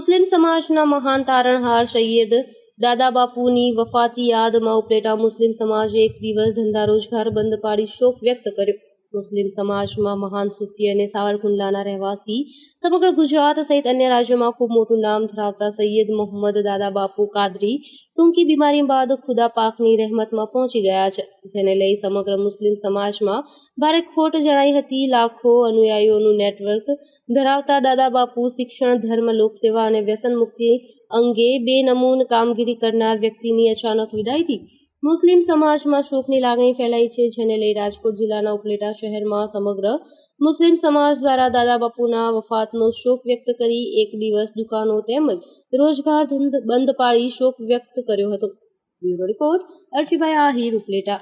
સમાજના મહાન તારણહાર સૈયદ દાદા બાપુની વફાતી યાદમાં ઉપલેટા મુસ્લિમ સમાજે એક દિવસ ધંધા રોજગાર બંધ પાડી શોક વ્યક્ત કર્યો. મુસ્લિમ સમાજમાં મહાન સુફી અને સાવરકુંડલાના રહેવાસી, સમગ્ર ગુજરાત સહિત અન્ય રાજ્યોમાં ખૂબ મોટું નામ ધરાવતા સૈયદ મોહમ્મદ દાદા બાપુ કાદરી, ટૂંકી બીમારી બાદ ખુદા પાકની રહેમતમાં પહોંચી ગયા છે, જેને લઈ સમગ્ર મુસ્લિમ સમાજમાં ભારે ખોટ જણાઈ હતી. લાખો અનુયાયીઓનું નેટવર્ક ધરાવતા દાદા બાપુ શિક્ષણ, ધર્મ, લોકસેવા અને વ્યસન મુક્તિ અંગે બેનમૂન કામગીરી કરનાર વ્યક્તિની અચાનક વિદાયથી મુસ્લિમ સમાજમાં શોકની લાગણી ફેલાઈ છે, જેને લઈ રાજકોટ જિલ્લાના ઉપલેટા શહેરમાં સમગ્ર મુસ્લિમ સમાજ દ્વારા દાદા બાપુના વફાતનો શોક વ્યક્ત કરી એક દિવસ દુકાનો તેમજ રોજગાર બંધ પાડી શોક વ્યક્ત કર્યો હતો. બ્યુરો રિપોર્ટ અર્શિભાઈ આહિર ઉપલેટા.